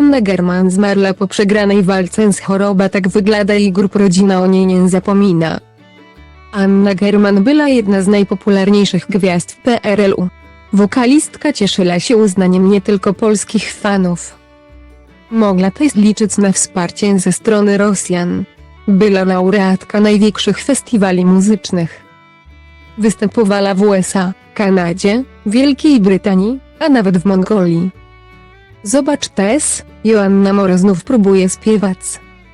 Anna German zmarła po przegranej walce z choroba tak wygląda i grup rodzina o niej nie zapomina. Anna German była jedna z najpopularniejszych gwiazd w PRL-u. Wokalistka cieszyła się uznaniem nie tylko polskich fanów. Mogła też liczyć na wsparcie ze strony Rosjan. Była laureatka największych festiwali muzycznych. Występowała w USA, Kanadzie, Wielkiej Brytanii, a nawet w Mongolii. Zobacz też, Joanna Moro znów próbuje śpiewać.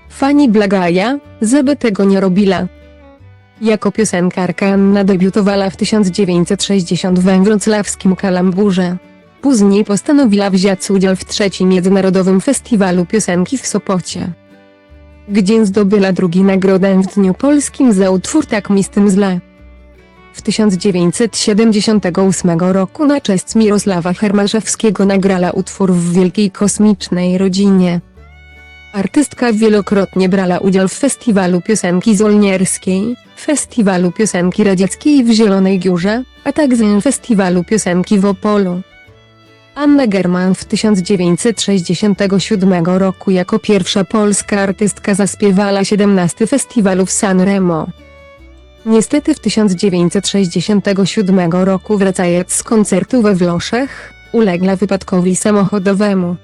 Fani blagaja, żeby tego nie robila. Jako piosenkarka Anna debiutowała w 1960 we wrocławskim Kalamburze. Później postanowiła wziąć udział w trzecim Międzynarodowym Festiwalu Piosenki w Sopocie. Gdzie zdobyła drugi nagrodę w Dniu Polskim za utwór Tak mi z tym źle. W 1978 roku na cześć Mirosława Hermaszewskiego nagrała utwór w Wielkiej Kosmicznej Rodzinie. Artystka wielokrotnie brała udział w Festiwalu Piosenki Zolnierskiej, Festiwalu Piosenki Radzieckiej w Zielonej Górze, a także Festiwalu Piosenki w Opolu. Anna German w 1967 roku jako pierwsza polska artystka zaśpiewała 17 festiwalu w Sanremo. Niestety w 1967 roku wracając z koncertu we Włoszech, uległa wypadkowi samochodowemu.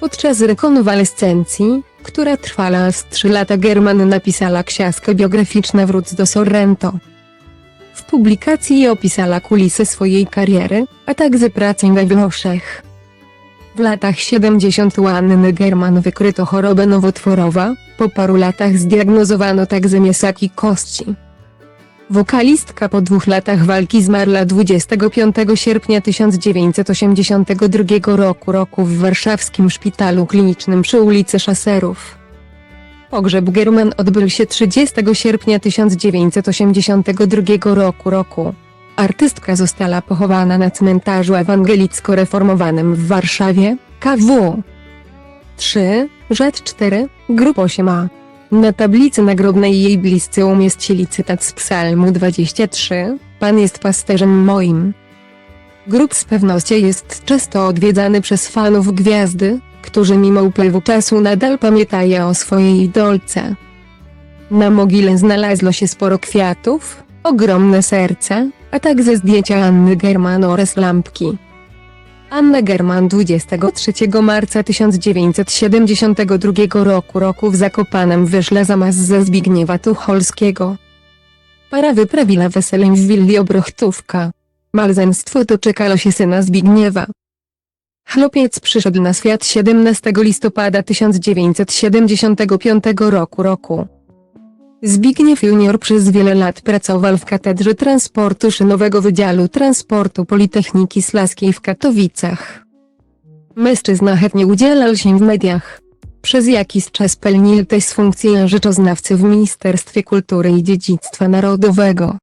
Podczas rekonwalescencji, która trwała z 3 lata German napisała książkę biograficzną Wróć do Sorrento. W publikacji opisała kulisy swojej kariery, a także pracę we Włoszech. W latach 70 u Anny German wykryto chorobę nowotworową, po paru latach zdiagnozowano także miesaki kości. Wokalistka po dwóch latach walki zmarła 25 sierpnia 1982 roku roku w warszawskim szpitalu klinicznym przy ulicy Szaserów. Pogrzeb German odbył się 30 sierpnia 1982 roku roku. Artystka została pochowana na cmentarzu ewangelicko-reformowanym w Warszawie, KW. 3, rzecz 4, grup 8a. Na tablicy nagrobnej jej bliscy umieścili cytat z psalmu 23, Pan jest pasterzem moim. Grób z pewnością jest często odwiedzany przez fanów gwiazdy, którzy mimo upływu czasu nadal pamiętają o swojej idolce. Na mogile znalazło się sporo kwiatów, ogromne serca, a także zdjęcia Anny German oraz lampki. Anna German 23 marca 1972 roku roku w Zakopanem wyszła za mas ze Zbigniewa Tucholskiego. Para wyprawiła weselem w willi Obrochtówka. Małżeństwo doczekało się syna Zbigniewa. Chłopiec przyszedł na świat 17 listopada 1975 roku roku. Zbigniew Junior przez wiele lat pracował w Katedrze Transportu Szynowego Wydziału Transportu Politechniki Slaskiej w Katowicach. Mężczyzna chętnie udzielał się w mediach. Przez jakiś czas pełnił też funkcję rzeczoznawcy w Ministerstwie Kultury i Dziedzictwa Narodowego.